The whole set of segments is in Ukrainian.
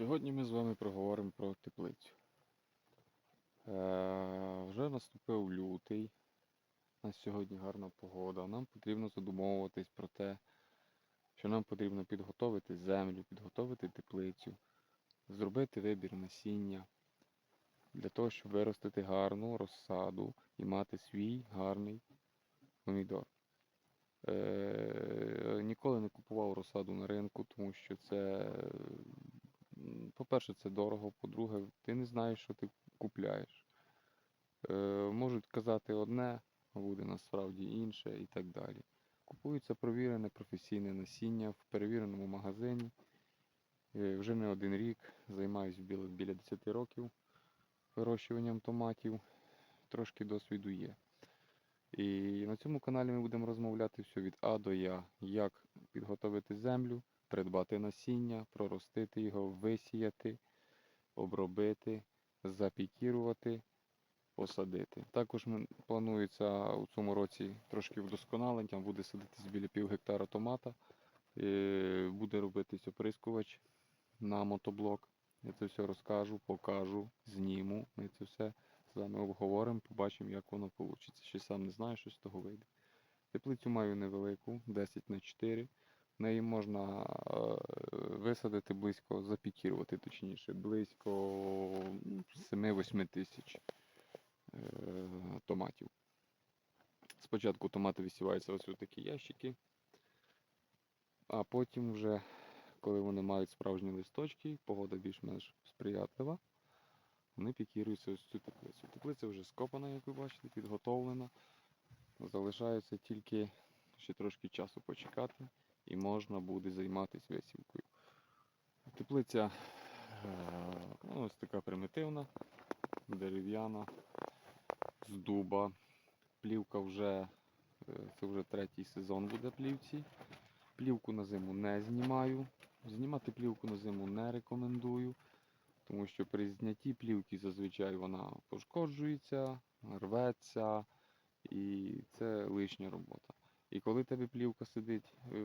Сьогодні ми з вами проговоримо про теплицю. Е, вже наступив лютий. У нас сьогодні гарна погода. Нам потрібно задумовуватись про те, що нам потрібно підготовити землю, підготовити теплицю, зробити вибір насіння для того, щоб виростити гарну розсаду і мати свій гарний помідор. Е, ніколи не купував розсаду на ринку, тому що це По-перше, це дорого, по-друге, ти не знаєш, що ти купляєш. Е, можуть казати одне, а буде насправді інше і так далі. Купується провірене професійне насіння в перевіреному магазині. Е, вже не один рік займаюся біля, біля 10 років вирощуванням томатів. Трошки досвіду є. І на цьому каналі ми будемо розмовляти все від А до Я. Як підготовити землю, придбати насіння, проростити його, висіяти, обробити, запікірувати, посадити. Також планується у цьому році трошки вдосконалень, там буде садитись біля пів гектара томата, е, буде робитись оприскувач на мотоблок. Я це все розкажу, покажу, зніму. Ми це все з вами обговоримо, побачимо, як воно вийде. Ще сам не знаю, що з того вийде. Теплицю маю невелику, 10 на 4. Неї можна е, висадити близько, запікірувати точніше, близько ну, 7-8 тисяч е, томатів. Спочатку томати висіваються ось у такі ящики, а потім вже, коли вони мають справжні листочки, погода більш-менш сприятлива, вони пікіруються ось цю теплицю. Теплиця вже скопана, як ви бачите, підготовлена. Залишається тільки ще трошки часу почекати і можна буде займатися висівкою. Теплиця ну, ось така примітивна, дерев'яна, з дуба. Плівка вже, е, це вже третій сезон буде плівці. Плівку на зиму не знімаю. Знімати плівку на зиму не рекомендую, тому що при знятті плівки зазвичай вона пошкоджується, рветься, і це лишня робота. І коли тебе плівка сидить е,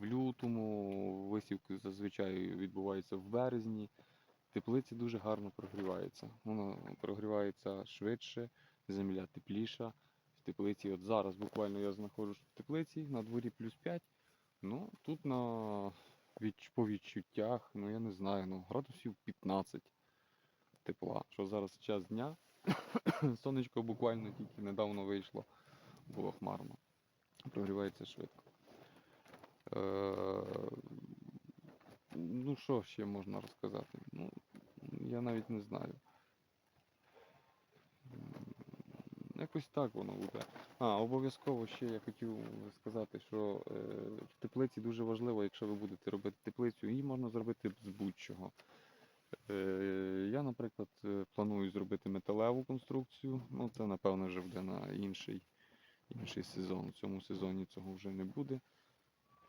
в лютому, висівки зазвичай відбуваються в березні, теплиці дуже гарно прогрівається. Вона прогрівається швидше, земля тепліша. В теплиці, от зараз буквально я знаходжусь в теплиці, на дворі плюс 5. Ну, тут на по відчуттях, ну я не знаю, ну, градусів 15 тепла. Що зараз час дня. Сонечко буквально тільки недавно вийшло, було хмарно прогрівається швидко. Е, ну, що ще можна розказати? Ну, я навіть не знаю. Якось так воно буде. А, обов'язково ще я хотів сказати, що е, в теплиці дуже важливо, якщо ви будете робити теплицю, її можна зробити з будь-чого. Е, я, наприклад, е, планую зробити металеву конструкцію. Ну, це, напевно, вже буде на інший інший сезон. У цьому сезоні цього вже не буде,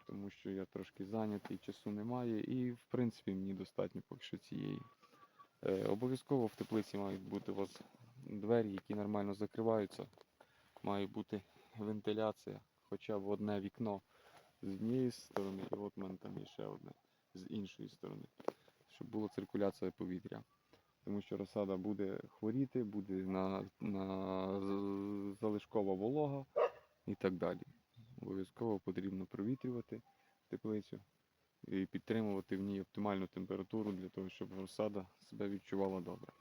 тому що я трошки зайнятий, часу немає, і в принципі мені достатньо поки що цієї. Е, обов'язково в теплиці мають бути у вас двері, які нормально закриваються. Має бути вентиляція, хоча б одне вікно з однієї сторони, і от мене там є ще одне з іншої сторони, щоб була циркуляція повітря. Тому що розсада буде хворіти, буде на, на залишкова волога і так далі. Обов'язково потрібно провітрювати теплицю і підтримувати в ній оптимальну температуру для того, щоб розсада себе відчувала добре.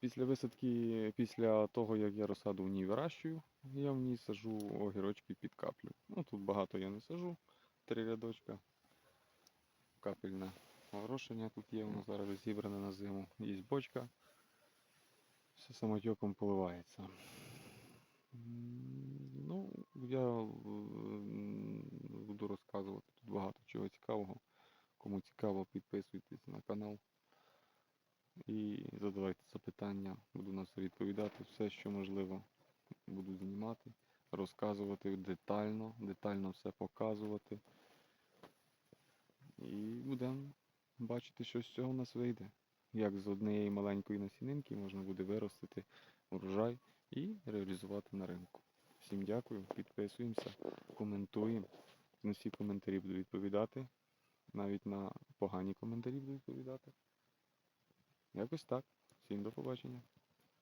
Після висадки, після того, як я розсаду в ній вирощую, я в ній сажу огірочки під каплю. Ну, тут багато я не сажу, три рядочка. Капельне орошення тут є, воно зараз вже зібране на зиму. Є бочка. Все самотеком поливається. Ну, я буду розказувати тут багато чого цікавого. Кому цікаво, підписуйтесь на канал і задавайте запитання. Буду на все відповідати. Все, що можливо, буду знімати, розказувати детально, детально все показувати. І будемо бачити, що з цього у нас вийде. Як з однієї маленької насінинки можна буде виростити урожай і реалізувати на ринку. Всім дякую, підписуємося, коментуємо. На всі коментарі буду відповідати. навіть на погані коментарі буду відповідати. Якось так. Всім до побачення.